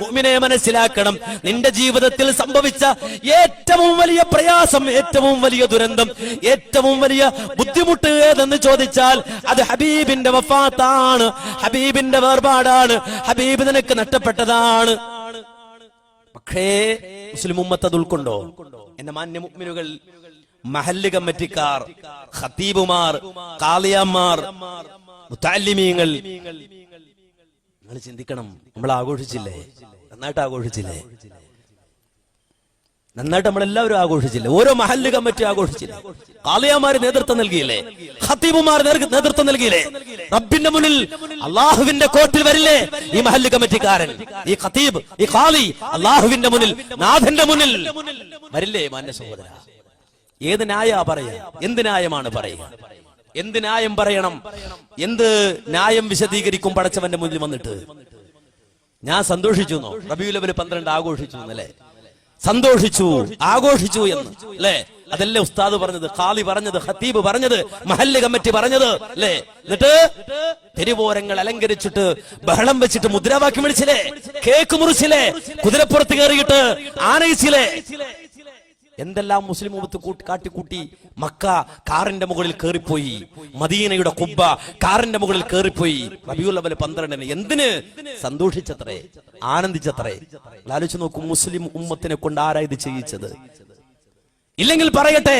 മുഅ്മിനെ മനസ്സിലാക്കണം. നിന്റെ ജീവിതത്തിൽ സംഭവിച്ച ഏറ്റവും വലിയ പ്രയാസം ഏറ്റവും വലിയ ദുരന്തം ഏറ്റവും വലിയ ബുദ്ധിമുട്ട് ഏതെന്ന് ചോദിച്ചാൽ അത് ഹബീബിന്റെ വഫാത്താണ്. ഹബീബിന്റെ വേർപാടാണ്. ഹബീബ് നിനക്ക് നഷ്ടപ്പെട്ടതാണ്. പക്ഷേ മുസ്ലിം ഉമ്മത്ത് അത് ഉൾക്കൊണ്ടോ? എന്റെ മാന്യ മുഅ്മിനുകൾ മഹല്ല് കമ്മിറ്റിക്കാർ ഖത്തീബുമാർ കാളിയാമാർ മുത്താലിമീങ്ങൾ നിങ്ങൾ ചിന്തിക്കണം. നമ്മൾ ആഘോഷിച്ചില്ലേ? നന്നായിട്ട് ആഘോഷിച്ചില്ലേ? നന്നായിട്ട് നമ്മളെല്ലാവരും ആഘോഷിച്ചില്ലേ? ഓരോ മഹല്ല് കമ്മിറ്റി ആഘോഷിച്ചില്ലേ? കാളിയാമാര് നേതൃത്വം നൽകിയില്ലേ? ഹത്തീബുമാർ നേതൃത്വം നൽകിയില്ലേ? റബ്ബിന്റെ മുന്നിൽ അള്ളാഹുവിന്റെ കോട്ടിൽ വരില്ലേ ഈ മഹല്ല് കമ്മിറ്റിക്കാരൻ? ഈ ഖത്തീബ് ഈ ഖാലി അള്ളാഹുവിന്റെ മുന്നിൽ നാഥന്റെ മുന്നിൽ വരില്ലേ മാന്യ സഹോദര? ഏത് ന്യായ പറയുക എന്ത് ന്യായമാണ് പറയുക എന്ത് ന്യായം പറയണം? എന്ത് ന്യായം വിശദീകരിക്കും പടച്ചവന്റെ മുന്നിൽ വന്നിട്ട്? ഞാൻ സന്തോഷിച്ചു എന്നോ? റബിയു ലെവൽ പന്ത്രണ്ട് ആഘോഷിച്ചു എന്നല്ലേ? സന്തോഷിച്ചു ആഘോഷിച്ചു എന്ന് അല്ലേ? അതല്ലേ ഉസ്താദ് പറഞ്ഞത് ഖാലി പറഞ്ഞത് ഖത്തീബ് പറഞ്ഞത് മഹല്ല് കമ്മിറ്റി പറഞ്ഞത് അല്ലേ? എന്നിട്ട് തെരുവോരങ്ങൾ അലങ്കരിച്ചിട്ട് ബഹളം വെച്ചിട്ട് മുദ്രാവാക്യം വിളിച്ചില്ലേ? കേക്ക് മുറിച്ചില്ലേ? കുതിരപ്പുറത്ത് കയറിയിട്ട് ആനയിച്ചില്ലേ? എന്തെല്ലാം മുസ്ലിം കൂട്ടി കാട്ടിക്കൂട്ടി മക്ക കാറിന്റെ മുകളിൽ കയറിപ്പോയി മദീനയുടെ കുബ്ബ കാറിന്റെ മുകളിൽ കയറിപ്പോയി റബിയുൽ അവൽ പന്ത്രണ്ടിന് എന്തിന്? സന്തോഷിച്ചത്രേ ആനന്ദിച്ചത്രേ. ആലോചിച്ച് നോക്കൂ മുസ്ലിം ഉമ്മത്തിനെ കൊണ്ട് ആരാ ഇത് ചെയ്യിച്ചത്? ഇല്ലെങ്കിൽ പറയട്ടെ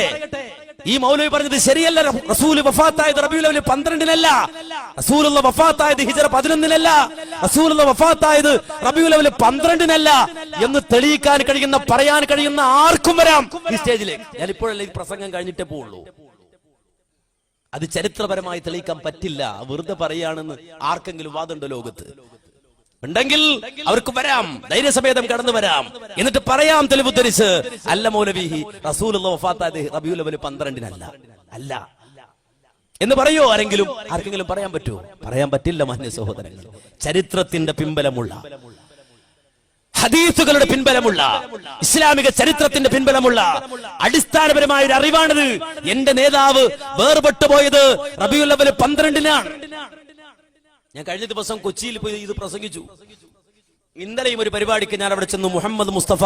ഈ മൗലവി പറഞ്ഞത് ശരിയല്ല. റസൂൽ വഫാത്തായത് റബിയുൽ അവൽ പന്ത്രണ്ടിനല്ല. റസൂലുള്ള വഫാത്തായത് ഹിജറ പതിനൊന്നിനല്ല. റസൂലുള്ള വഫാത്തായത് റബിയുൽ അവൽ പന്ത്രണ്ടിനല്ല എന്ന് തെളിയിക്കാൻ കഴിയുന്ന പറയാൻ കഴിയുന്ന ആർക്കും വരാം ഈ സ്റ്റേജിലേക്ക്. ഞാൻ ഇപ്പോഴല്ല ഈ പ്രസംഗം കഴിഞ്ഞിട്ടേ പോവുള്ളൂ. അത് ചരിത്രപരമായി തെളിയിക്കാൻ പറ്റില്ല. വെറുതെ പറയാണെന്ന് ആർക്കെങ്കിലും വാദമുണ്ടോ ലോകത്ത്? ഉണ്ടെങ്കിൽ അവർക്ക് വരാം ധൈര്യസമേതം കടന്നു വരാം. എന്നിട്ട് പറയാം തെളിവുദ്ധരിച്ച് അല്ല മൗലവിഹി റസൂൽ റബിയുൽ പന്ത്രണ്ടിനല്ല. അല്ല. എന്ന് പറയോ ആരെങ്കിലും? ആർക്കെങ്കിലും പറയാൻ പറ്റുമോ? പറയാൻ പറ്റില്ല മാന്യ സഹോദരങ്ങൾ ചരിത്രത്തിന്റെ പിൻബലമുള്ള. ഹദീസുകളുടെ പിൻബലമുള്ള. ഇസ്ലാമിക ചരിത്രത്തിന്റെ പിൻബലമുള്ള. അടിസ്ഥാനപരമായ ഒരു അറിവാണിത്. എന്റെ നേതാവ് വേർപെട്ടു പോയത് റബിയുൽ അവൽ പന്ത്രണ്ടിനാണ്. ഞാൻ കഴിഞ്ഞ ദിവസം കൊച്ചിയിൽ പോയി ഇത് പ്രസംഗിച്ചു. ഇന്നലെയും ഒരു പരിപാടിക്ക് ഞാൻ അവിടെ ചെന്നു. മുഹമ്മദ് മുസ്തഫ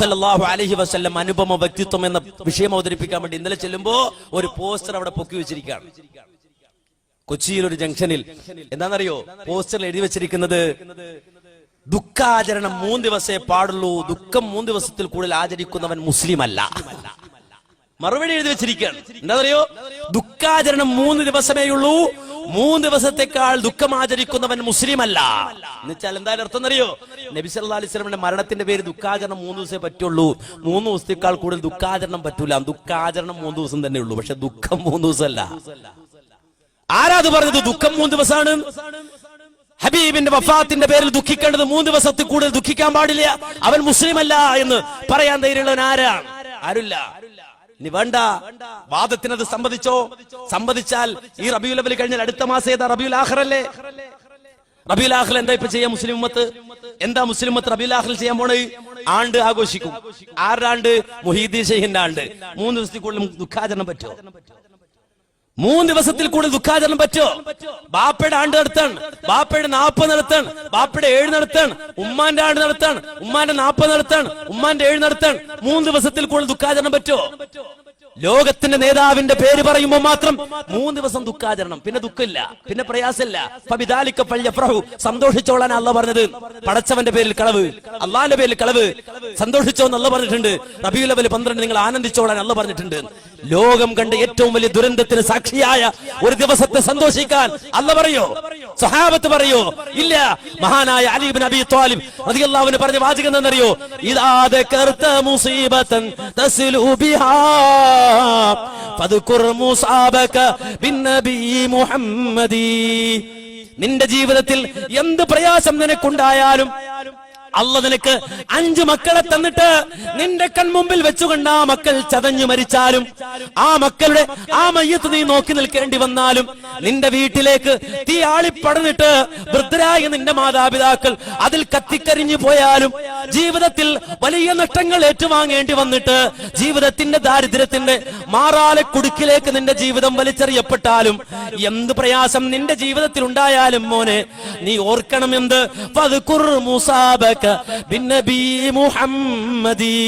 സല്ലാഹു അലഹി വസ്ല്ലം അനുപമ വ്യക്തിത്വം എന്ന വിഷയം അവതരിപ്പിക്കാൻ വേണ്ടി ഇന്നലെ ചെല്ലുമ്പോ ഒരു പോസ്റ്റർ അവിടെ പൊക്കി വെച്ചിരിക്കുകയാണ്. കൊച്ചിയിൽ ഒരു ജംഗ്ഷനിൽ. എന്താണെന്നറിയോ? പോസ്റ്ററിൽ എഴുതി വെച്ചിരിക്കുന്നത് ദുഃഖാചരണം മൂന്ന് ദിവസേ പാടുള്ളൂ. ദുഃഖം മൂന്ന് ദിവസത്തിൽ കൂടുതൽ ആചരിക്കുന്നവൻ മുസ്ലിം അല്ല മറുപടി എഴുതി വെച്ചിരിക്കുകയാണ്. എന്താ ദുഃഖാചരണം മൂന്ന് ദിവസമേ ഉള്ളൂ മൂന്ന് ദിവസത്തെക്കാൾ ദുഃഖം ആചരിക്കുന്നവൻ മുസ്ലിം അല്ല എന്നുവെച്ചാൽ എന്തായാലും അർത്ഥം അറിയോ നബി സല്ലാ അലൈഹി വസല്ലമയുടെ മരണത്തിന്റെ പേര് ദുഃഖാചരണം മൂന്ന് ദിവസമേ പറ്റുള്ളൂ. മൂന്ന് ദിവസത്തേക്കാൾ കൂടുതൽ ദുഃഖാചരണം പറ്റൂല. ദുഃഖാചരണം മൂന്ന് ദിവസം തന്നെ ഉള്ളൂ. പക്ഷെ ദുഃഖം മൂന്ന് ദിവസമല്ല. ആരാ അത് പറഞ്ഞത്? ദുഃഖം മൂന്ന് ദിവസമാണ്. ഹബീബിന്റെ വഫാത്തിന്റെ പേരിൽ ദുഃഖിക്കേണ്ടത് മൂന്ന് ദിവസത്തിൽ കൂടുതൽ ദുഃഖിക്കാൻ പാടില്ല. അവൻ മുസ്ലിം അല്ല എന്ന് പറയാൻ ധൈര്യമുള്ളവൻ ആരാ? ആരുല്ല ഇനി വേണ്ട. വാദത്തിന് അത് സമ്മതിച്ചോ. ഈ റബിയുൽ അവൽ കഴിഞ്ഞാൽ അടുത്ത മാസം ഏതാ? റബിയുൽ അല്ലേ റബിയുൽ ആഹ്ൽ എന്താ ഇപ്പൊ ചെയ്യാം മുസ്ലിം ഉമ്മത്ത്? എന്താ മുസ്ലിം ഉമ്മത്ത് റബിയുൽ ആഹ്ൽ ചെയ്യാൻ പോണേ? ആണ്ട് ആഘോഷിക്കും. ആരുടെ ആണ്ട് മുഹീദ്ദീൻ ഷെയ്ഹിന്റെ ആണ്ട്. മൂന്ന് ദിവസത്തിൽ കൂടുതൽ ദുഃഖാചരണം പറ്റുമോ? മൂന്ന് ദിവസത്തിൽ കൂടുതൽ ദുഃഖാചരണം പറ്റോ? ബാപ്പയുടെ ആണ്ട് നടത്താണ്. ബാപ്പയുടെ നാപ്പത് നടത്താണ്. ബാപ്പയുടെ ഏഴ് നടത്താണ്. ഉമ്മാന്റെ ആണ്ട് നടത്താണ്. ഉമ്മാന്റെ നാപ്പത് നടത്താണ്. ഉമ്മാന്റെ ഏഴ് നടത്താണ്. മൂന്ന് ദിവസത്തിൽ കൂടുതൽ ദുഃഖാചരണം പറ്റോ? ലോകത്തിന്റെ നേതാവിന്റെ പേര് പറയുമ്പോൾ മാത്രം മൂന്ന് ദിവസം ദുഃഖാചരണം. പിന്നെ ദുഃഖമില്ല. പിന്നെ പ്രയാസമില്ല. ഫബിദാലിക്ക ഫല്യഫ്രഹു സന്തോഷിച്ചോളാൻ അല്ല പറഞ്ഞത്. പടച്ചവന്റെ പേരിൽ കളവ്. അള്ളാന്റെ പേരിൽ കളവ്. സന്തോഷിച്ചോ എന്നല്ല പറഞ്ഞിട്ടുണ്ട്. റബിയുൽ അവൽ പന്ത്രണ്ട് നിങ്ങൾ ആനന്ദിച്ചോളാൻ അല്ല പറഞ്ഞിട്ടുണ്ട്. ലോകം കണ്ട ഏറ്റവും വലിയ ദുരന്തത്തിന് സാക്ഷിയായ ഒരു ദിവസത്തെ സന്തോഷിക്കാൻ അല്ല പറയോ? സഹാബത്ത് പറയോ? ഇല്ല. മഹാനായ അലീബിൻ അബി ത്വാലിബ് അതിയല്ലാവിന് പറഞ്ഞ വാചകം എന്താണെന്നറിയോ? ഇതാതെ കറുത്ത മുസീബത്തൻ മുഹമ്മദി. നിന്റെ ജീവിതത്തിൽ എന്ത് പ്രയാസം നിനക്കുണ്ടായാലും അല്ല നിനക്ക് അഞ്ചു മക്കളെ തന്നിട്ട് നിന്റെ കൺമുമ്പിൽ വെച്ചുകൊണ്ട് ആ മക്കൾ ചതഞ്ഞു മരിച്ചാലും ആ മക്കളുടെ ആ മയ്യത്ത് നീ നോക്കി നിൽക്കേണ്ടി വന്നാലും നിന്റെ വീട്ടിലേക്ക് തീ ആളിപ്പടന്നിട്ട് വൃദ്ധരായ നിന്റെ മാതാപിതാക്കൾ അതിൽ കത്തിക്കരിഞ്ഞു പോയാലും ജീവിതത്തിൽ വലിയ നഷ്ടങ്ങൾ ഏറ്റുവാങ്ങേണ്ടി വന്നിട്ട് ജീവിതത്തിന്റെ ദാരിദ്ര്യത്തിന്റെ മാറാലെ കുടുക്കിലേക്ക് നിന്റെ ജീവിതം വലിച്ചെറിയപ്പെട്ടാലും എന്ത് പ്രയാസം നിന്റെ ജീവിതത്തിൽ ഉണ്ടായാലും മോനെ നീ ഓർക്കണം എന്ത്? ഫദ്കുർ മുസാബക بالنبي മുഹമ്മദി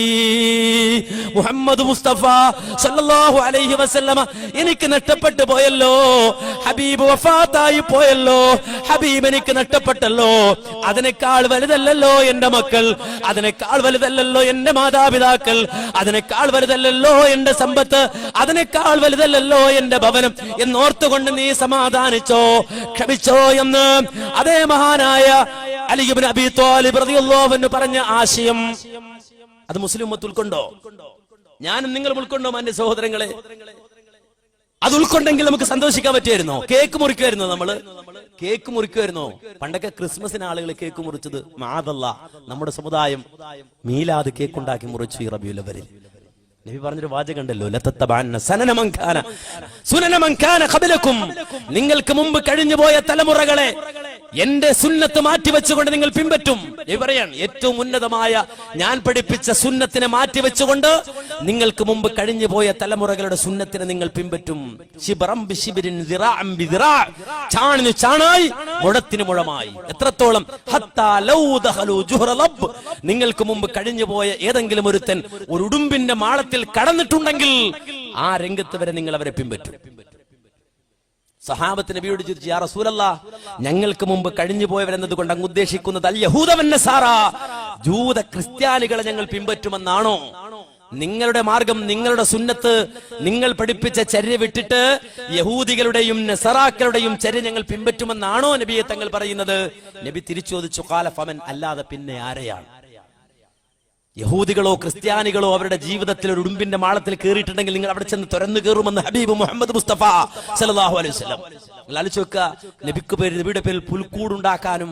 മുഹമ്മദ് മുസ്തഫ സല്ലല്ലാഹു അലൈഹി വസല്ലമ എനിക്ക് നഷ്ടപ്പെട്ടു പോയല്ലോ. ഹബീബ് വഫാത്തായി പോയല്ലോ. ഹബീബ് എനിക്ക് നഷ്ടപ്പെട്ടല്ലോ. അതിനേക്കാൾ വലുതല്ലല്ലോ എന്റെ മക്കൾ. അതിനേക്കാൾ വലുതല്ലല്ലോ എന്റെ മാതാപിതാക്കൾ. അതിനേക്കാൾ വലുതല്ലല്ലോ എന്റെ സമ്പത്ത്. അതിനേക്കാൾ വലുതല്ലല്ലോ എന്റെ ഭവനം. എന്നോർത്തുകൊണ്ട് നീ സമാധാനിച്ചോ ക്ഷമിച്ചോ എന്ന് അതേ മഹാനായ അലിബിൻ അബി തോലിബ് റളിയല്ലാഹു അൻഹു പറഞ്ഞ ആശയം അത് മുസ്ലിം ഉൾക്കൊണ്ടോ? ഞാനും നിങ്ങളും ഉൾക്കൊണ്ടോ എന്റെ സഹോദരങ്ങളെ? അത് ഉൾക്കൊണ്ടെങ്കിൽ നമുക്ക് സന്തോഷിക്കാൻ പറ്റുമായിരുന്നോ? കേക്ക് മുറിക്കുമായിരുന്നോ നമ്മൾ? കേക്ക് മുറിക്കുമായിരുന്നോ? പണ്ടൊക്കെ ക്രിസ്മസിന് ആളുകൾ കേക്ക് മുറിച്ചത് മാതല്ല നമ്മുടെ സമുദായം മീലാത് കേക്ക് ഉണ്ടാക്കി മുറിച്ചു ഈ റബിയുലവരിൽ നബി പറഞ്ഞൊരു വാചകം ഉണ്ടല്ലോ ലതത്തബഅന്ന സനന മൻ കാന സുനന ഖബലക്കും. നിങ്ങൾക്ക് മുമ്പ് കഴിഞ്ഞു പോയ തലമുറകളെ എന്റെ സുന്നത്ത് മാറ്റി വെച്ചുകൊണ്ട് നിങ്ങൾ പിൻപറ്റും. ഇവരെയാണ് ഏറ്റവും ഉന്നതമായ ഞാൻ പഠിപ്പിച്ച സുന്നത്തിനെ മാറ്റി വെച്ചുകൊണ്ട് നിങ്ങൾക്ക് മുമ്പ് കഴിഞ്ഞു പോയ തലമുറകളുടെ സുന്നത്തിനെ നിങ്ങൾ പിൻപറ്റും. ചാണായി മുഴത്തിന് മുഴമായി. എത്രത്തോളം. നിങ്ങൾക്ക് മുമ്പ് കഴിഞ്ഞു പോയ ഏതെങ്കിലും ഒരുത്തൻ ഒരു ഉടുമ്പിന്റെ മാളത്തിൽ കടന്നിട്ടുണ്ടെങ്കിൽ ആ രംഗത്ത് വരെ നിങ്ങൾ അവരെ പിൻപറ്റും. സഹാബത്ത് നബിയോട് ചോദിച്ചു യാ റസൂലല്ല ഞങ്ങൾക്ക് മുമ്പ് കഴിഞ്ഞു പോയവരെന്നത് കൊണ്ട് അങ്ങ് ഉദ്ദേശിക്കുന്നത് അൽ സാറാ ജൂത ക്രിസ്ത്യാനികളെ ഞങ്ങൾ പിൻപറ്റുമെന്നാണോ? നിങ്ങളുടെ മാർഗം നിങ്ങളുടെ സുന്നത്ത് നിങ്ങൾ പഠിപ്പിച്ച ചര്യ വിട്ടിട്ട് യഹൂദികളുടെയും നെസറാക്കളുടെയും ചര്യ ഞങ്ങൾ പിൻപറ്റുമെന്നാണോ നബിയെ തങ്ങൾ പറയുന്നത്? നബി തിരിച്ചു ചോദിച്ചു കാല ഫമൻ അല്ലാതെ പിന്നെ ആരെയാണ്? യഹൂദികളോ ക്രിസ്ത്യാനികളോ അവരുടെ ജീവിതത്തിൽ ഒരു ഉടുമ്പിന്റെ മാളത്തിൽ കയറിയിട്ടുണ്ടെങ്കിൽ നിങ്ങൾ അവിടെ ചെന്ന് തുറന്നു കയറുമെന്ന് ഹബീബ് മുഹമ്മദ് മുസ്തഫ സല്ലല്ലാഹു അലൈഹി വസല്ലം. നിങ്ങൾ ആലോചിച്ച് നബിക്ക് പേര് നബിയുടെ പേരിൽ പുൽക്കൂടുണ്ടാക്കാനും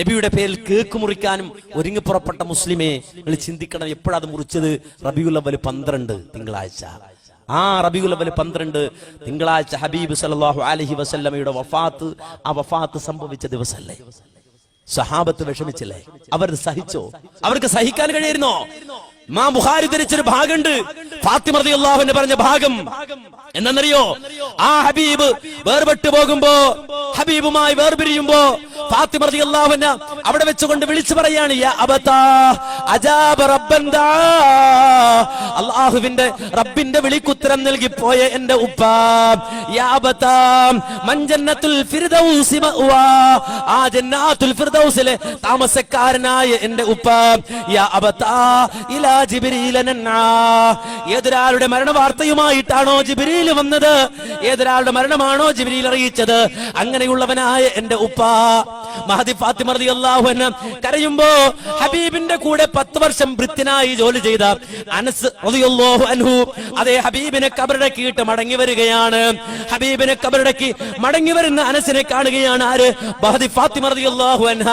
നബിയുടെ പേരിൽ കേക്ക് മുറിക്കാനും ഒരുങ്ങി പുറപ്പെട്ട മുസ്ലിമെ നിങ്ങൾ ചിന്തിക്കണം എപ്പോഴത് മുറിച്ചത്? റബിയുൽ അവൽ പന്ത്രണ്ട് തിങ്കളാഴ്ച. ആ റബിയുൽ അവൽ പന്ത്രണ്ട് തിങ്കളാഴ്ച ഹബീബ് സല്ലല്ലാഹു അലഹി വസല്ലമയുടെ വഫാത്ത് ആ വഫാത്ത് സംഭവിച്ച ദിവസമല്ലേ സഹാബത്ത് വിഷമിച്ചില്ലേ? അവർ സഹിച്ചോ? അവർക്ക് സഹിക്കാൻ കഴിയുന്നോ മാ ബുഹാരി ധരിച്ചൊരു ഭാഗമുണ്ട്. ഫാത്തിമ റളിയല്ലാഹു പറഞ്ഞ ഭാഗം. എന്നറിയോ ആ ഹബീബ് വേർപെട്ടു പോകുമ്പോ ഹബീബുമായി വേർപിരിയുമ്പോ ഫാത്തിമ റളിയല്ലാഹു അവിടെ വെച്ചുകൊണ്ട് വിളിച്ചു പറയാണ് അള്ളാഹുവിന്റെ റബ്ബിന്റെ വിളിക്കുത്തരം നൽകി പോയ എന്റെ ഉപ്പ യാ അബതാ മൻ ജന്നത്തുൽ ആ ജന്നാത്തുൽ ഫിർദൗസിലെ താമസക്കാരനായ എന്റെ ഉപ്പ ഇല ഏതൊരാളുടെ മരണ വാർത്തയുമായിട്ടാണോ ജിബ്രീൽ വന്നത്? ഏതൊരാളുടെ മരണമാണോ ജിബ്രീൽ അറിയിച്ചത്? അങ്ങനെയുള്ളവനായ എന്റെ ഉപ്പ. മഹദി ഫാത്തിമ റളിയല്ലാഹു അൻഹ കരയുമ്പോ ഹബീബിന്റെ കൂടെ പത്ത് വർഷം വൃത്തിനായി ജോലി ചെയ്ത അനസ് അൻഹു അതേ ഹബീബിനെ കബറടക്കിയിട്ട് മടങ്ങി വരികയാണ്. ഹബീബിനെ കബറടക്കി മടങ്ങി വരുന്ന അനസിനെ കാണുകയാണ് ആര്? മഹദി ഫാത്തിമ റളിയല്ലാഹു അൻഹ.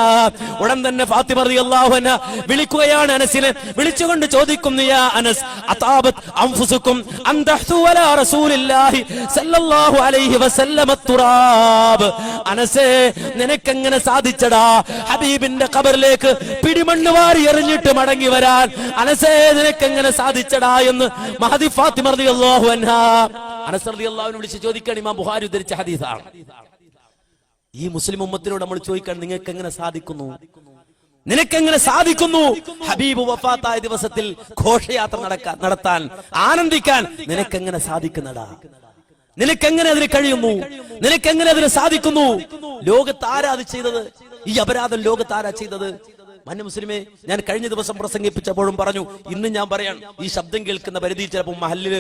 ഉടൻ തന്നെ ഫാത്തിമ റളിയല്ലാഹു അൻഹ വിളിക്കുകയാണ് അനസിനെ. വിളിച്ചുകൊണ്ട് ചോദിക്കുന്നു യാ അനസ് അതാബത് സല്ലല്ലാഹു അലൈഹി വസല്ലമ അനസേ നിനക്കെങ്ങനെ സാധിച്ചടാ? ഹബീബിന്റെ ഖബറിലേക്ക് പിടിമണ്ണ് വാരി എറിഞ്ഞിട്ട് മടങ്ങി വരാൻ. അനസേ നിനക്കെങ്ങനെ സാധിച്ചടാ എന്ന് മഹദി ഫാത്തിമ റളിയല്ലാഹു അൻഹ. അനസ് റളിയല്ലാഹുവിനെ വിളിച്ച് ചോദിക്കാൻ ഇമാം ബുഖാരി ഉദ്ധരിച്ച ഹദീസാണ്. ഈ മുസ്ലിം ഉമ്മത്തിനോട് നമ്മൾ ചോദിക്കാൻ നിങ്ങൾക്ക് എങ്ങനെ സാധിക്കുന്നു? നിനക്കെങ്ങനെ സാധിക്കുന്നു? ഹബീബ് വഫാത്തായ ദിവസത്തിൽ ഘോഷയാത്ര നടക്കാൻ നടത്താൻ ആനന്ദിക്കാൻ നിനക്കെങ്ങനെ സാധിക്കുന്നടാ? നിനക്കെങ്ങനെ അതിന് കഴിയുന്നു? നിനക്കെങ്ങനെ അതിന് സാധിക്കുന്നു? ലോകത്ത് ആരാ അത് ചെയ്തത്? ഈ അപരാധം ലോകത്ത് ആരാ ചെയ്തത്? മന്യ മുസ്ലിമെ ഞാൻ കഴിഞ്ഞ ദിവസം പ്രസംഗിപ്പിച്ചപ്പോഴും പറഞ്ഞു ഇന്ന് ഞാൻ പറയാൻ ഈ ശബ്ദം കേൾക്കുന്ന പരിധി ചിലപ്പോൾ മഹല്ലിൽ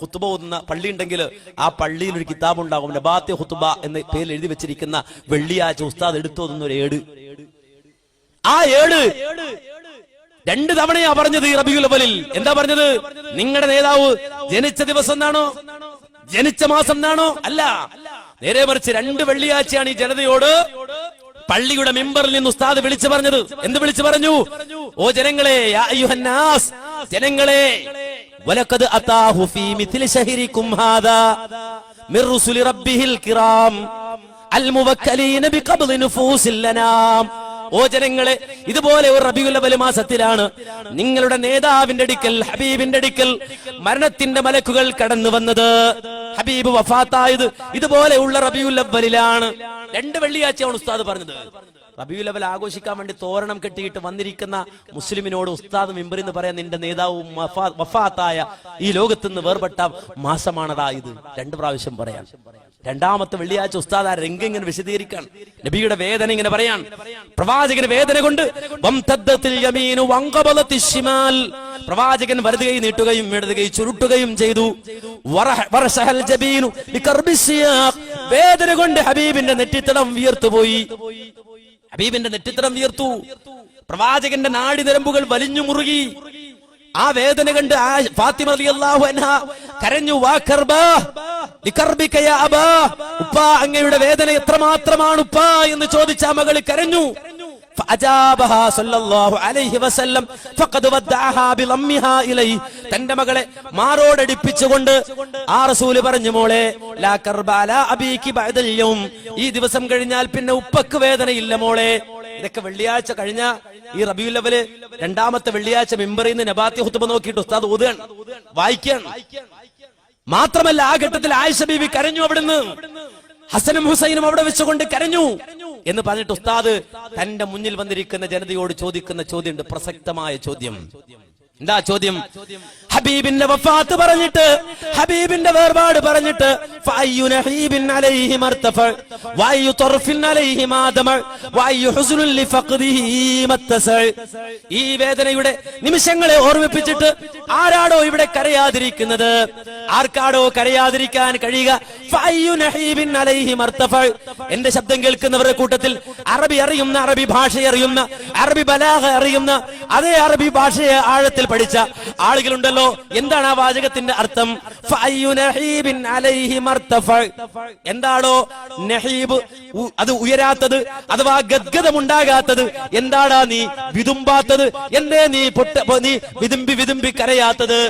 ഹുത്തുബ ഓതുന്ന പള്ളി ഉണ്ടെങ്കിൽ ആ പള്ളിയിൽ ഒരു കിതാബ് ഉണ്ടാകും നബാത്തെ ഹുത്തുബ എന്ന പേരിൽ എഴുതി വെച്ചിരിക്കുന്ന വെള്ളിയാഴ്ച ഉസ്താദ് എടുത്തോതുന്ന ഒരു ഏട്. ആ ഏഴ് രണ്ട് തവണയാ പറഞ്ഞത് ഈ റബിയുൽ അവലിൽ എന്താ പറഞ്ഞത്? നിങ്ങളുടെ നേതാവ് ജനിച്ച ദിവസം എന്നാണോ? ജനിച്ച മാസം എന്നാണോ? അല്ല. നേരെ മറിച്ച് രണ്ട് വെള്ളിയാഴ്ചയാണ് ഈ ജനതയോട് പള്ളിയുടെ മെമ്പറിൽ നിന്ന് ഉസ്താദ് വിളിച്ചു പറഞ്ഞത്. എന്ത് വിളിച്ചു പറഞ്ഞു? ഓ ജനങ്ങളെ ജനങ്ങളെ വലക്കത് അതാഹു ഫീ ഹാദാ മിർ കിറാം അൽ നുഫൂസിൽ ഓ ജനങ്ങളെ ഇതുപോലെ ഒരു അവൽ മാസത്തിലാണ് നിങ്ങളുടെ നേതാവിന്റെ അടുക്കൽ ഹബീബിന്റെ അടുക്കൽ മരണത്തിന്റെ മലക്കുകൾ കടന്നു വന്നത്. ഹബീബ് വഫാത്തായത് ഇതുപോലെയുള്ള റബിയുൽ അവലിലാണ് രണ്ട് വെള്ളിയാഴ്ചയാണ് ഉസ്താദ് പറഞ്ഞത്. റബിയുലവൽ ആഘോഷിക്കാൻ വേണ്ടി തോരണം കെട്ടിയിട്ട് വന്നിരിക്കുന്ന മുസ്ലിമിനോട് ഉസ്താദ് മിമ്പർ എന്ന് പറയാൻ നിന്റെ നേതാവും വഫാ- വഫാത്തായ ഈ ലോകത്ത് നിന്ന് വേർപെട്ട മാസമാണതാ ഇത്. രണ്ട് പ്രാവശ്യം പറയാൻ രണ്ടാമത്തെ വെള്ളിയാഴ്ച ഉസ്താദ് ആ രംഗം ഇങ്ങനെ വിശദീകരിക്കാണ് നബിയുടെ വേദന ഇങ്ങനെ പറയാൻ പ്രവാചകന് വേദന കൊണ്ട്. പ്രവാചകൻ വലത് കൈ നീട്ടുകയും ഇടത് കൈ ചുരുട്ടുകയും ചെയ്തു. വേദന കൊണ്ട് ഹബീബിന്റെ നെറ്റിത്തടം വിയർത്തുപോയി ഹബീബിന്റെ നെറ്റിത്തടം വിയർത്തു. പ്രവാചകന്റെ നാടി നരമ്പുകൾ വലിഞ്ഞു മുറുകി. ആ വേദന കണ്ട് ആ ഫാത്തിമ റളിയല്ലാഹു അൻഹ കരഞ്ഞു വാ ഉപ്പ അങ്ങയുടെ വേദന എത്രമാത്രമാണ് ഉപ്പ എന്ന് ചോദിച്ച മകൾ കരഞ്ഞു. തന്റെ മകളെ മാറോടടിപ്പിച്ചുകൊണ്ട് ആ റസൂൽ പറഞ്ഞു മോളെ ഈ ദിവസം കഴിഞ്ഞാൽ പിന്നെ ഉപ്പക്ക് വേദനയില്ല മോളെ. ഇതൊക്കെ വെള്ളിയാഴ്ച കഴിഞ്ഞ ഈ റബിയു ലെവൽ രണ്ടാമത്തെ വെള്ളിയാഴ്ച മെമ്പറിന്ന് നബാത്തി ഹുത്തുമ നോക്കിയിട്ട് ഉസ്താദ് ഊതുകയാണ് വായിക്കാൻ മാത്രമല്ല ആ ഘട്ടത്തിൽ ആയിഷ ബീവി കരഞ്ഞു അവിടുന്ന്. ഹസനും ഹുസൈനും അവിടെ വെച്ചുകൊണ്ട് കരഞ്ഞു. എന്ന് പറഞ്ഞിട്ട് ഉസ്താദ് തന്റെ മുന്നിൽ വന്നിരിക്കുന്ന ജനതയോട് ചോദിക്കുന്ന ചോദ്യമുണ്ട്. പ്രസക്തമായ ചോദ്യം. എന്താ ചോദ്യം? ഹബീബിന്റെ വഫാത്ത് പറഞ്ഞിട്ട് ഹബീബിന്റെ വേർപാട് പറഞ്ഞിട്ട് ഈ വേദനയുടെ നിമിഷങ്ങളെ ഓർമ്മിപ്പിച്ചിട്ട് ആരാടോ ഇവിടെ കരയാതിരിക്കുന്നത്? ആർക്കാടോ കരയാതിരിക്കാൻ കഴിയുക? എന്റെ ശബ്ദം കേൾക്കുന്നവരുടെ കൂട്ടത്തിൽ അറബി അറിയുന്ന അറബി ഭാഷ അറിയുന്ന അറബി ബലാഹ അറിയുന്ന അതേ അറബി ഭാഷയെ ആഴത്തിൽ പഠിച്ച ആളുകളുണ്ടല്ലോ. എന്താണ് ആ വാചകത്തിന്റെ അർത്ഥം? എന്താണോ നഹീബ് അത് ഉയരാത്തത് അഥവാ ഗദ്ഗതമുണ്ടാകാത്തത് എന്താടാ നീ? വിതുമ്പാത്തത്. എന്തേ നീ പൊട്ട നീ വിതുമ്പി വിതുമ്പി കരയാത്തത്?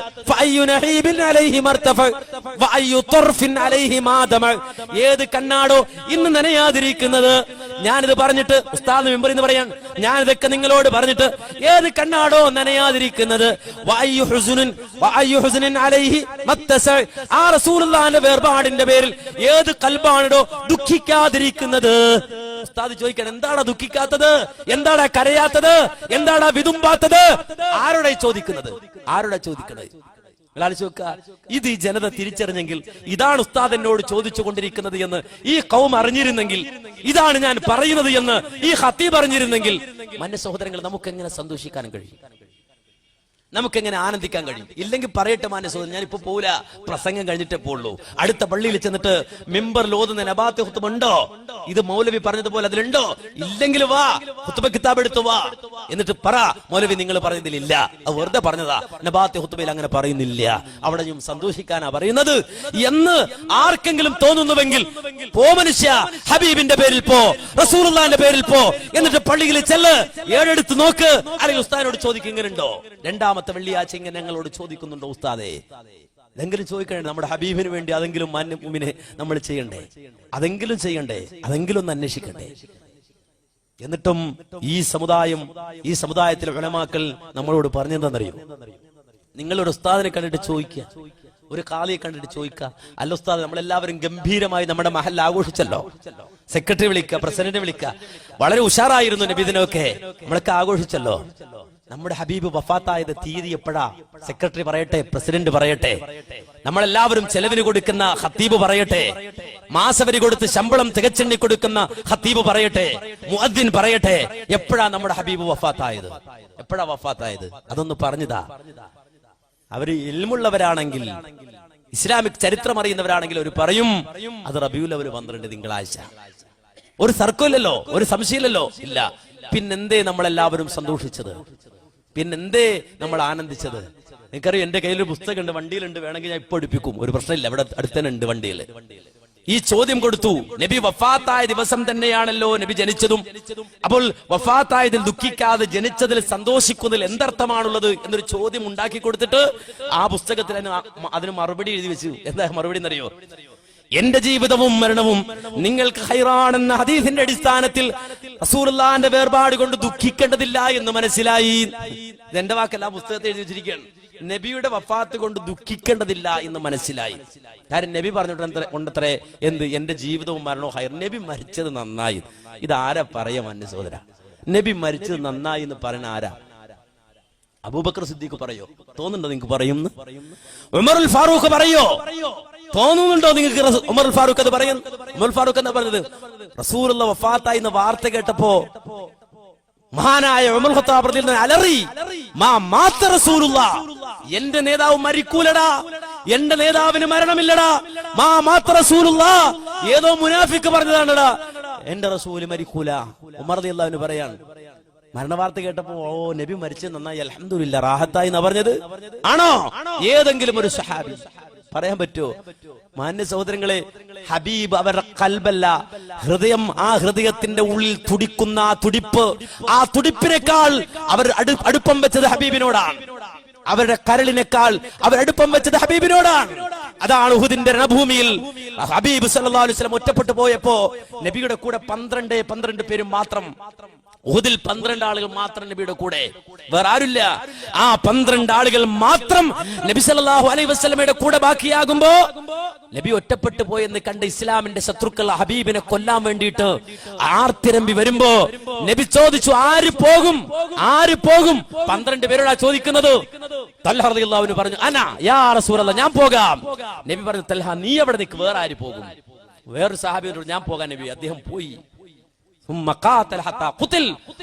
ഏത് കണ്ണാടോ ഇന്ന് നനയാതിരിക്കുന്നത്? ഞാനിത് പറഞ്ഞിട്ട് ഉസ്താദ് മെമ്പർ എന്ന് പറയാൻ ഞാൻ ഇതൊക്കെ നിങ്ങളോട് പറഞ്ഞിട്ട് ഏത് കണ്ണാടോ നനയാതിരിക്കുന്നത്? ആ വേർപാടിന്റെ പേരിൽ ഏത് കൽബാണിടോ ദുഃഖിക്കാതിരിക്കുന്നത്? ഉസ്താദ് ചോദിക്കണം എന്താണ് ദുഃഖിക്കാത്തത്? എന്താണ് കരയാത്തത്? എന്താണ് വിതുമ്പാത്തത്? ആരോടെ ചോദിക്കുന്നത്? ആരോടെ ചോദിക്കുന്നത് ഇത് ഈ ജനത തിരിച്ചറിഞ്ഞെങ്കിൽ ഇതാണ് ഉസ്താദ് എന്നോട് ചോദിച്ചു കൊണ്ടിരിക്കുന്നത് എന്ന് ഈ കൗം അറിഞ്ഞിരുന്നെങ്കിൽ ഇതാണ് ഞാൻ പറയുന്നത് എന്ന് ഈ ഹത്തീബ് അറിഞ്ഞിരുന്നെങ്കിൽ. മന്യ സഹോദരങ്ങൾ നമുക്ക് എങ്ങനെ സന്തോഷിക്കാനും കഴിയും? നമുക്ക് എങ്ങനെ ആനന്ദിക്കാൻ കഴിയും? ഇല്ലെങ്കിൽ പറയട്ടെ മാന്യ ഞാൻ ഇപ്പൊ പോല പ്രസംഗം കഴിഞ്ഞിട്ടേ പോളൂ അടുത്ത പള്ളിയിൽ ചെന്നിട്ട് മെമ്പർ ലോതുന്ന നബാത്ത് ഹുത്തുമുണ്ടോ ഇത് മൗലവി പറഞ്ഞതുപോലെ അതിലുണ്ടോ? ഇല്ലെങ്കിൽ വാ ഹുത്തുബ കിതാബ് എടുത്തു വാ. എന്നിട്ട് പറ മൗലവി നിങ്ങൾ പറയുന്നില്ല അത് വെറുതെ പറഞ്ഞതാ. നബാത്ത് ഹുത്തുബയിൽ അങ്ങനെ പറയുന്നില്ല. അവിടെയും സന്തോഷിക്കാനാ പറയുന്നത്. എന്ന് ആർക്കെങ്കിലും തോന്നുന്നുവെങ്കിൽ പോ മനുഷ്യ ഹബീബിന്റെ പേരിൽ പോ റസൂലുള്ളാന്റെ പേരിൽ പോ. എന്നിട്ട് പള്ളിയിൽ ചെല്ല് ഏഴെടുത്ത് നോക്ക്. അല്ലെങ്കിൽ ഉസ്താനോട് ചോദിക്കും ഇങ്ങനെ ഉണ്ടോ രണ്ടാമത്തെ വെള്ളിയാഴ്ച ഇങ്ങനെ ഞങ്ങളോട് ചോദിക്കുന്നുണ്ടോ ഉസ്താദേ? അതെങ്കിലും ചോദിക്കണ്ടേ നമ്മുടെ ഹബീബിന് വേണ്ടി അതെങ്കിലും മാന്യ മുമ്പിനെ നമ്മൾ ചെയ്യണ്ടേ? അതെങ്കിലും ചെയ്യണ്ടേ? അതെങ്കിലും ഒന്ന് അന്വേഷിക്കണ്ടേ? എന്നിട്ടും ഈ സമുദായം ഈ സമുദായത്തിലെ ഉലമാക്കൾ നമ്മളോട് പറഞ്ഞെന്താണെന്നറിയോ നിങ്ങളൊരു ഉസ്താദിനെ കണ്ടിട്ട് ചോദിക്കുക. ഒരു കാളിയെ കണ്ടിട്ട് ചോദിക്കുക. അല്ല ഉസ്താദ് നമ്മളെല്ലാവരും ഗംഭീരമായി നമ്മുടെ മഹൽ ആഘോഷിച്ചല്ലോ. സെക്രട്ടറി വിളിക്കുക പ്രസിഡന്റ് വിളിക്കുക. വളരെ ഉഷാറായിരുന്നു നബിദിനൊക്കെ നമ്മളൊക്കെ ആഘോഷിച്ചല്ലോ. നമ്മുടെ ഹബീബ് വഫാത്തായത് തീയതി എപ്പോഴാ? സെക്രട്ടറി പറയട്ടെ പ്രസിഡന്റ് പറയട്ടെ. നമ്മളെല്ലാവരും ചെലവിന് കൊടുക്കുന്ന ഹത്തീബ് പറയട്ടെ. മാസവരി കൊടുത്ത് ശമ്പളം തികച്ചെണ്ണി കൊടുക്കുന്ന ഹത്തീബ് പറയട്ടെ. മുഅദ്ദിൻ പറയട്ടെ. എപ്പോഴാ നമ്മുടെ ഹബീബ് വഫാത്തായത്? എപ്പോഴാ വഫാത്തായത്? അതൊന്ന് പറഞ്ഞതാ. അവർ ഇൽമുള്ളവരാണെങ്കിൽ ഇസ്ലാമിക് ചരിത്രം അറിയുന്നവരാണെങ്കിൽ അവർ പറയും അത് റബിയുൽ അവർ പന്ത്രണ്ട് തിങ്കളാഴ്ച. ഒരു തർക്കമില്ലല്ലോ ഒരു സംശയമില്ലല്ലോ. ഇല്ല. പിന്നെന്തേ നമ്മളെല്ലാവരും സന്തോഷിച്ചത്? പിന്നെന്തേ നമ്മൾ ആനന്ദിച്ചത്? എനിക്കറിയാം എന്റെ കയ്യിൽ പുസ്തകമുണ്ട് വണ്ടിയിലുണ്ട് വേണമെങ്കിൽ ഞാൻ ഇപ്പൊ എടുപ്പിക്കും. ഒരു പ്രശ്നമില്ല അടുത്തന്നെ ഉണ്ട് വണ്ടിയിൽ ഈ ചോദ്യം കൊടുത്തു നബി വഫാത്തായ ദിവസം തന്നെയാണല്ലോ നബി ജനിച്ചതും. അപ്പോൾ വഫാത്തായതിൽ ദുഃഖിക്കാതെ ജനിച്ചതിൽ സന്തോഷിക്കുന്നതിൽ എന്തർത്ഥമാണുള്ളത് എന്നൊരു ചോദ്യം ഉണ്ടാക്കി കൊടുത്തിട്ട് ആ പുസ്തകത്തിൽ അതിന് മറുപടി എഴുതി വെച്ചു. എന്താ മറുപടി എന്നറിയോ? എന്റെ ജീവിതവും മരണവും നിങ്ങൾക്ക് ഹൈറാണെന്ന ഹദീസിന്റെ അടിസ്ഥാനത്തിൽ റസൂലുള്ളാന്റെ വേർപാട് കൊണ്ട് ദുഃഖിക്കേണ്ടതില്ല എന്ന് മനസ്സിലായി. എന്റെ വാക്കല്ല പുസ്തകത്തെ എഴുതി വെച്ചിരിക്കുകയാണ്. നബിയുടെ വഫാത്ത് കൊണ്ട് ദുഃഖിക്കേണ്ടതില്ല എന്ന് മനസ്സിലായി. കാര്യം നബി പറഞ്ഞിട്ട് കൊണ്ടത്രേ എന്ത്? എന്റെ ജീവിതവും മരണവും ഹൈർ. നബി മരിച്ചത് നന്നായി. ഇതാരാ പറയാ മന്യ സഹോദര? നബി മരിച്ചത് നന്നായി എന്ന് പറയുന്ന ആരാ? അബൂബക്കർ സിദ്ദീഖ് പറയോ? തോന്നുന്നുണ്ടോ നിങ്ങൾക്ക് പറയുന്നു? ഉമറുൽ ഫാറൂഖ് പറയോ? തോന്നുന്നുണ്ടോ നിങ്ങൾക്ക് ഉമർ ഫാറൂഖ് അത് പറയുന്നു ഉമർ ഫാറൂഖ് എന്താ പറഞ്ഞത്? റസൂലുള്ള വഫാത്തായി എന്ന വാർത്ത കേട്ടപ്പോ മഹാനായ ഉമർ ഖത്താബ് അലറി മാ റസൂലുള്ള? എന്റെ നേതാവ് മരിക്കൂലടാ. എന്റെ നേതാവിന് മരണമില്ലടാ. മാ മാത്ത റസൂലുള്ള? ഏതോ മുനാഫിക്ക് പറഞ്ഞതാണടാ. എന്റെ റസൂൽ മരിക്കൂല. ഉമർ അൻഹു പറയാണ്. മരണവാർത്ത കേട്ടപ്പോ ഓ നബി മരിച്ചു നന്നായി. അലഹമില്ല റാഹത്തായി എന്നാ പറഞ്ഞത്? ആണോ? ഏതെങ്കിലും ഒരു സഹാബി. പറയാൻ പറ്റുമോ? മാന്യ സഹോദരങ്ങളെ ഹബീബ് അവരുടെ കൽബല്ല ഹൃദയം ആ ഹൃദയത്തിന്റെ ഉള്ളിൽ തുടിക്കുന്ന ആ തുടിപ്പ് ആ തുടിപ്പിനേക്കാൾ അവർ അടു- അടുപ്പം വെച്ചത് ഹബീബിനോടാണ്. അവരുടെ കരളിനേക്കാൾ അവർ അടുപ്പം വെച്ചത് ഹബീബിനോടാണ്. അതാണ് ഉഹുദിന്റെ രണഭൂമിയിൽ ഹബീബ് സല്ലല്ലാഹു അലൈഹി വസല്ലം ഒറ്റപ്പെട്ടു പോയപ്പോ നബിയുടെ കൂടെ പന്ത്രണ്ട് പന്ത്രണ്ട് പേരും മാത്രം ഉഹുദിൽ പന്ത്രണ്ട് ആളുകൾ മാത്രം നബിയുടെ കൂടെ. വേറെ ആരുമില്ല. ആ പന്ത്രണ്ട് ആളുകൾ മാത്രം നബി സല്ലല്ലാഹു അലൈഹി വസല്ലമയുടെ കൂടെ ബാക്കിയാകുമ്പോ നബി ഒറ്റപ്പെട്ടു പോയെന്ന് കണ്ട് ഇസ്ലാമിന്റെ ശത്രുക്കൾ ഹബീബിനെ കൊല്ലാൻ വേണ്ടിയിട്ട് ആർത്തിരമ്പി വരുമ്പോ നബി ചോദിച്ചു ആര് പോകും? ആര് പോകും? പന്ത്രണ്ട് പേരോടാ ചോദിക്കുന്നത്. തൽഹ റളിയല്ലാഹു പറഞ്ഞു അന യാ റസൂലല്ലാ ഞാൻ പോകാം. നബി പറഞ്ഞു തൽഹ നീ എവിടെ നിൽക്ക് വേറെ ആര് പോകും? വേറൊരു സഹാബിയോട് ഞാൻ പോകാൻ നബി. അദ്ദേഹം പോയി.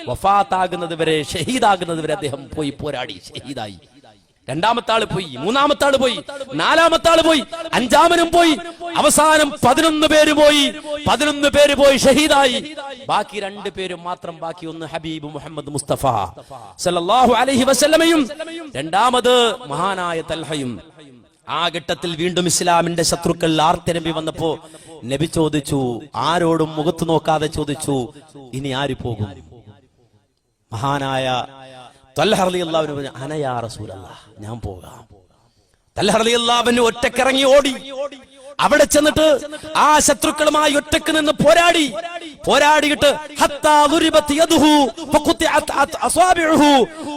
വഫാത്താകുന്നത് വരെ ഷഹീദാകുന്നത് വരെ അദ്ദേഹം പോയി പോരാടി ഷഹീദായി. രണ്ടാമത്തെ ആൾ പോയി മൂന്നാമത്തെ ആൾ പോയി നാലാമത്തെ ആൾ പോയി അഞ്ചാമനും പോയി അവസാനം പതിനൊന്ന് പേര് പോയി പതിനൊന്ന് പേര് പോയി ഷഹീദായി. ബാക്കി രണ്ട് പേരും മാത്രം ബാക്കി ഒന്ന് ഹബീബ് മുഹമ്മദ് മുസ്തഫ. സല്ലല്ലാഹു അലൈഹി വസല്ലമയും രണ്ടാമത് മഹാനായ തൽഹയും. ആ ഘട്ടത്തിൽ വീണ്ടും ഇസ്ലാമിന്റെ ശത്രുക്കൾ ആർത്തിരമ്പി വന്നപ്പോ നബി ചോദിച്ചു ആരോടും മുഖത്ത് നോക്കാതെ ചോദിച്ചു ഇനി ആര് പോകും? മഹാനായ പറഞ്ഞു അനയാ ഞാൻ പോകാം. ഒറ്റക്കിറങ്ങി ഓടി. അവിടെ ചെന്നിട്ട് ആ ശത്രുക്കളുമായി ഒറ്റയ്ക്ക് നിന്ന് പോരാടി. പോരാടിയിട്ട്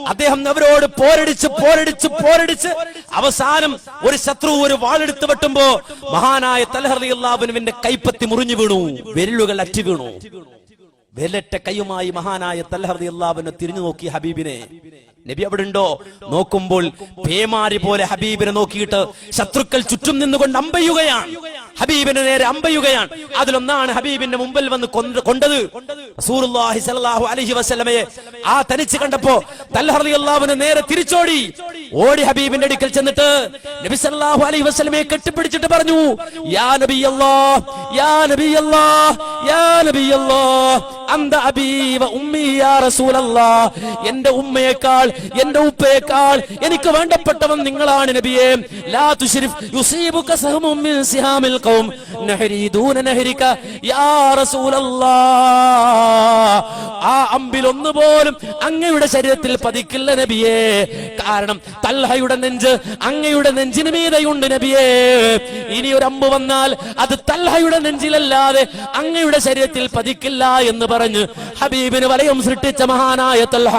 അദ്ദേഹം അവരോട് പോരടിച്ച് പോരടിച്ച് പോരടിച്ച് അവസാനം ഒരു ശത്രു ഒരു വാളെടുത്ത് വെട്ടുമ്പോ മഹാനായ തലഹറിയുള്ളാബുനുവിന്റെ കൈപ്പത്തി മുറിഞ്ഞു വീണു. വിരലുകൾ അറ്റു വീണു. വെല്ലറ്റ കൈയുമായി മഹാനായ തലഹറിയുള്ളാബിനെ തിരിഞ്ഞു നോക്കി ഹബീബിനെ. നബി അവിടെ ഉണ്ടോ നോക്കുമ്പോൾ പേമാരി പോലെ ഹബീബിനെ നോക്കിയിട്ട് ശത്രുക്കൾ ചുറ്റും നിന്നുകൊണ്ട് അമ്പയുകയാണ്. ഹബീബിന് നേരെ അമ്പയുകയാണ്. അതിലൊന്നാണ് ഹബീബിന്റെ മുമ്പിൽ വന്ന് കൊണ്ട- കൊണ്ടത്. അലൈഹി വസല്ലമയെ ആ തനിച്ച് കണ്ടപ്പോ അള്ളാബിന് നേരെ തിരിച്ചോടി. ഓടി ഹബീബിന്റെ അടുക്കൽ ചെന്നിട്ട് നബി സല്ലാഹു അലൈഹി വസല്ലമയെ കെട്ടിപ്പിടിച്ചിട്ട് പറഞ്ഞു യാ നബി അല്ലാഹ് യാ നബി അല്ലാഹ് യാ നബി അല്ലാഹ് എന്റെ ഉമ്മയേക്കാൾ എന്റെ ഉപ്പയേക്കാൾ എനിക്ക് വേണ്ടപ്പെട്ടവൻ നിങ്ങളാണ് നബിയെ. ലാ തുശ്രിഫ് യുസീബുക സഹമും മിൻ സിഹാമിൽ ഖൗം. നഹരീദൂന നഹരിക യാ റസൂലല്ലാഹ് ആ അമ്പിൽ ഒന്നുപോലും അങ്ങയുടെ ശരീരത്തിൽ പതിക്കില്ല നബിയെ. കാരണം തൽഹയുടെ നെഞ്ച് അങ്ങയുടെ നെഞ്ചിന് മീതയുണ്ട് നബിയെ. ഇനി ഒരു അമ്പ് വന്നാൽ അത് തൽഹയുടെ നെഞ്ചിലല്ലാതെ അങ്ങയുടെ ശരീരത്തിൽ പതിക്കില്ല എന്ന് ഹബീബിന് വലയം സൃഷ്ടിച്ച മഹാനായ തൽഹ.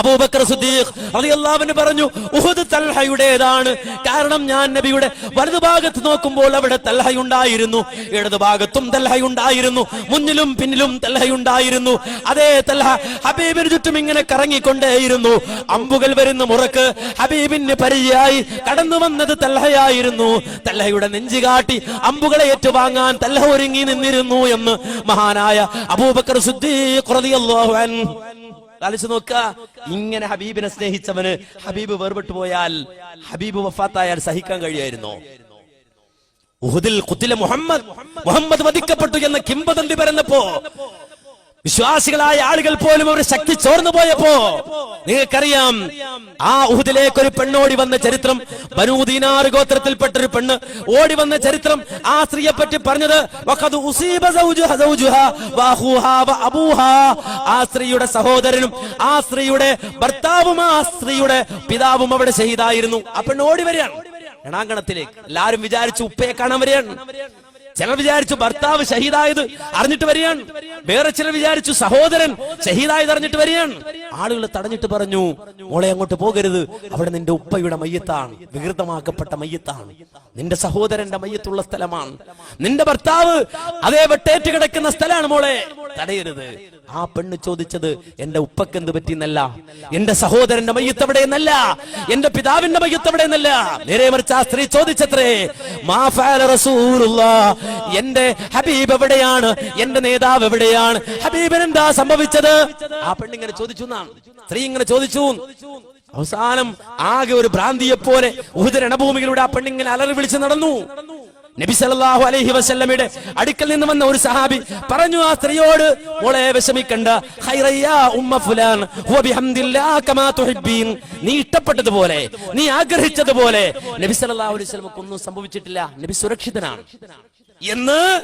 അബൂബക്കർ സുദ്ദീഖ് റളിയല്ലാഹുവിന് പറഞ്ഞു ഉഹദ് തൽഹയുടേതാണ്. കാരണം ഞാൻ നബിയുടെ വലതുഭാഗത്ത് നോക്കുമ്പോൾ അവിടെ തൽഹയുണ്ടായിരുന്നു. ഇടതുഭാഗത്തും തൽഹയുണ്ടായിരുന്നു. മുന്നിലും പിന്നിലും തൽഹയുണ്ടായിരുന്നു. അതേ തൽഹ ഹബീബിന് ചുറ്റും ഇങ്ങനെ കറങ്ങിക്കൊണ്ടേയിരുന്നു. അമ്പുകൾ വരുന്ന മുറക്ക് ഹബീബിന് പരിചയായി കടന്നു വന്നത് തൽഹയായിരുന്നു. തൽഹയുടെ നെഞ്ചു കാട്ടി അമ്പുകളെ ഏറ്റുവാങ്ങാൻ തൽഹ ഒരുങ്ങി നിന്നിരുന്നു എന്ന് മഹാനായ അബൂബക്കർ സുദ്ദീഖ് റളിയല്ലാഹു അൻഹു ആലോചിച്ച് നോക്ക ഇങ്ങനെ ഹബീബിനെ സ്നേഹിച്ചവന് ഹബീബ് വേർപെട്ടു പോയാൽ ഹബീബ് വഫാത്തായാൽ സഹിക്കാൻ കഴിയായിരുന്നോ. ഉഹുദിൽ കുത്തിലെ മുഹമ്മദ് മുഹമ്മദ് വധിക്കപ്പെട്ടു എന്ന കിംബദന്തി പരന്നപ്പോ വിശ്വാസികളായ ആളുകൾ പോലും അവർ ശക്തി ചോർന്നു പോയപ്പോ നിങ്ങൾക്കറിയാം ആ ഉഹുദിലേക്ക് ഒരു പെണ്ണോടി വന്ന ചരിത്രം ബനൂദീനാർ ഗോത്രത്തിൽപ്പെട്ട ഒരു പെണ്ണ് ഓടി വന്ന ചരിത്രം ആ സ്ത്രീയെ പറ്റി പറഞ്ഞത്. ആ സ്ത്രീയുടെ സഹോദരനും ആ സ്ത്രീയുടെ ഭർത്താവും ആ സ്ത്രീയുടെ പിതാവും അവിടെ ഷഹീദായിരുന്നു. ആ പെണ്ണ് ഓടി വരികയാണ്. രണാങ്കണത്തിലേക്ക് എല്ലാരും വിചാരിച്ചു ഉപ്പയെ കാണാൻ വരികയാണ്. ചിലർ വിചാരിച്ചു ഭർത്താവ് ഷഹീദായത് അറിഞ്ഞിട്ട് വരികയാണ്. വേറെ ചിലർ വിചാരിച്ചു സഹോദരൻ ഷഹീദായത് അറിഞ്ഞിട്ട് വരികയാണ്. ആളുകൾ തടഞ്ഞിട്ട് പറഞ്ഞു മോളെ അങ്ങോട്ട് പോകരുത്. അവിടെ നിന്റെ ഉപ്പയുടെ മയ്യത്താണ് വികൃതമാക്കപ്പെട്ട മയ്യത്താണ്. നിന്റെ സഹോദരന്റെ മയ്യത്തുള്ള സ്ഥലമാണ്. നിന്റെ ഭർത്താവ് അതേ വെട്ടേറ്റ് കിടക്കുന്ന സ്ഥലമാണ് മോളെ. തടയരുത്. ആ പെണ്ണ് ചോദിച്ചത് എന്റെ ഉപ്പക്ക് എന്ത് പറ്റിയെന്നല്ല? എന്റെ സഹോദരന്റെ മയ്യത്ത് എവിടെയെന്നല്ല? എന്റെ പിതാവിന്റെ മയ്യത്ത് എവിടെയെന്നല്ല? നേരെ മറിച്ച് ആ സ്ത്രീ ചോദിച്ചത്രേ. എന്റെ ഹബീബ് എവിടെയാണ്? എന്റെ നേതാവ് എവിടെയാണ്? ഹബീബിന് എന്താ സംഭവിച്ചത്? ആ പെണ്ണിങ്ങനെ ചോദിച്ചു എന്നാണ് സ്ത്രീ ഇങ്ങനെ ചോദിച്ചു. അവസാനം ആകെ ഒരു ഭ്രാന്തിയെ പോലെ ഉഹുദ രണഭൂമിയിലൂടെ ആ പെണ്ണിങ്ങനെ അലറി വിളിച്ച് നടന്നു. നബി സല്ലല്ലാഹു അലൈഹി വസല്ലമയുടെ അടുക്കൽ നിന്ന് വന്ന ഒരു സഹാബി പറഞ്ഞു ആ സ്ത്രീയോട് മോളെ വിഷമിക്കണ്ട. ഖൈറയ്യാ ഉമ്മ ഫുലാൻ. ഹുവ ബിഹംദില്ലാ കമാ തുഹിബ്ബീൻ. നീ ഇഷ്ടപ്പെട്ടതുപോലെ നീ ആഗ്രഹിച്ചതുപോലെ നബി സല്ലല്ലാഹു അലൈഹി വസല്ലമക്ക് ഒന്നും സംഭവിച്ചിട്ടില്ല. നബി സുരക്ഷിതനാണ്. എന്ന്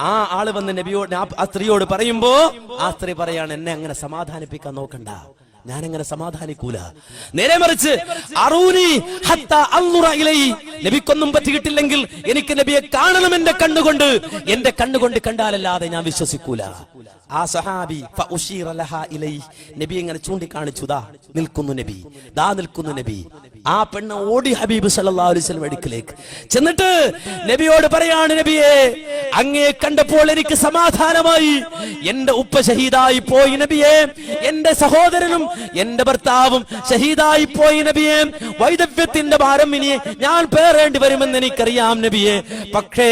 ആ ആൾ വന്ന് നബിയോട് ആ- സ്ത്രീയോട് പറയുമ്പോ ആ സ്ത്രീ പറയാണ് എന്നെ അങ്ങനെ സമാധാനിപ്പിക്കാൻ നോക്കണ്ട. ഞാൻ എങ്ങനെ സമാധാനിക്കൂല. നേരെ മറിച്ച്. നബിക്കൊന്നും പറ്റിയിട്ടില്ലെങ്കിൽ എനിക്ക് നബിയെ കാണണം എന്റെ കണ്ണുകൊണ്ട്. എന്റെ കണ്ണുകൊണ്ട് കണ്ടാലല്ലാതെ ഞാൻ വിശ്വസിക്കൂല. ആ സഹാബി. നബി ഇങ്ങനെ ചൂണ്ടിക്കാണിച്ചു ദാ നിൽക്കുന്നു നബി ദാ നിൽക്കുന്നു നബി ആ പെണ്ണ് ഓടി ഹബീബ് സല്ലല്ലാഹു അലൈഹി വസല്ലം അടുക്കിലേക്ക് ചെന്നിട്ട് നബിയോട് പറയാണ് നബിയെ അങ്ങേ കണ്ടപ്പോൾ എനിക്ക് സമാധാനമായി. എന്റെ ഉപ്പ ഷഹീദായി പോയി നബിയെ. എന്റെ സഹോദരനും എന്റെ ഭർത്താവും ഷഹീദായി പോയി നബിയെ. വൈദവ്യത്തിന്റെ ഭാരം ഇനി ഞാൻ പേറേണ്ടി വരുമെന്ന് എനിക്കറിയാം നബിയെ. പക്ഷേ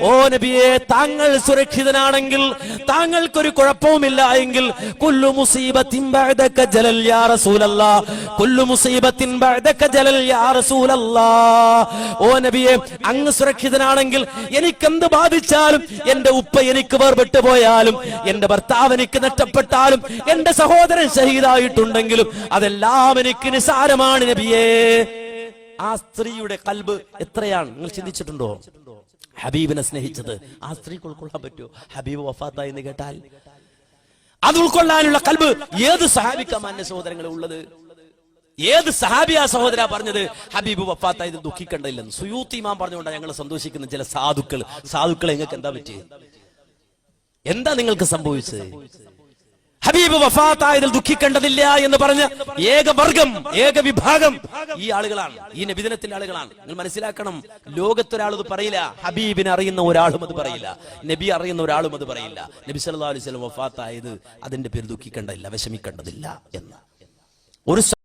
ഓ നബിയെ താങ്കൾ സുരക്ഷിതനാണെങ്കിൽ താങ്കൾക്കൊരു കുഴപ്പവുമില്ല എങ്കിൽ കുല്ലു മുസീബത്തിൻ ബഅദക ജലൽ യാ റസൂലല്ലാ. കുല്ലു മുസീബത്തിൻ ബഅദക ജലൽ യാ റസൂലല്ലാ. ഓ നബിയെ അങ്ങ് സുരക്ഷിതനാണെങ്കിൽ എനിക്കെന്ത് ബാധിച്ചാലും എന്റെ ഉപ്പ എനിക്ക് വേർപെട്ടു പോയാലും എന്റെ ഭർത്താവ് എനിക്ക് നഷ്ടപ്പെട്ടാലും എന്റെ സഹോദരൻ ഷഹീദായിട്ടുണ്ടെങ്കിലും അതെല്ലാം എനിക്ക് നിസാരമാണ് നബിയേ. ആ സ്ത്രീയുടെ കൽബ് എത്രയാണ്? നിങ്ങൾ ചിന്തിച്ചിട്ടുണ്ടോ? ഹബീബിനെ സ്നേഹിച്ചത് ആ സ്ത്രീക്ക് ഉൾക്കൊള്ളാൻ പറ്റുമോ? ഹബീബ് വഫാത്തായി എന്ന് കേട്ടാൽ. അത് ഉൾക്കൊള്ളാനുള്ള കൽബ് ഏത് സഹാബിക്കമാന്റെ സഹോദരങ്ങളെ ഉള്ളത്? ഏത് സഹാബിയ സഹോദര പറഞ്ഞത്? ഹബീബ് വഫാത്തായി ഇതിൽ ദുഃഖിക്കേണ്ടതില്ലെന്ന്. സുയൂത്തി ഇമാം പറഞ്ഞുകൊണ്ടാണ് ഞങ്ങൾ സന്തോഷിക്കുന്ന ചില സാധുക്കൾ. സാധുക്കളെ നിങ്ങൾക്ക് എന്താ പറ്റിയത് എന്താ നിങ്ങൾക്ക് സംഭവിച്ചത്? ഹബീബ് വഫാത്തായതിൽ ദുഃഖിക്കേണ്ടതില്ല എന്ന് പറഞ്ഞ ഏക വർഗം ഏക വിഭാഗം ഈ ആളുകളാണ്. ഈ നബിദിനത്തിന്റെ ആളുകളാണ്. നിങ്ങൾ മനസ്സിലാക്കണം ലോകത്തൊരാൾ അത് പറയില്ല. ഹബീബിനെ അറിയുന്ന ഒരാളും അത് പറയില്ല. നബി അറിയുന്ന ഒരാളും അത് പറയില്ല. നബി സല്ലല്ലാഹു അലൈഹി വസല്ലം വഫാത്തായത് അതിന്റെ പേര് ദുഃഖിക്കേണ്ടതില്ല വിഷമിക്കേണ്ടതില്ല എന്ന്. ഒരു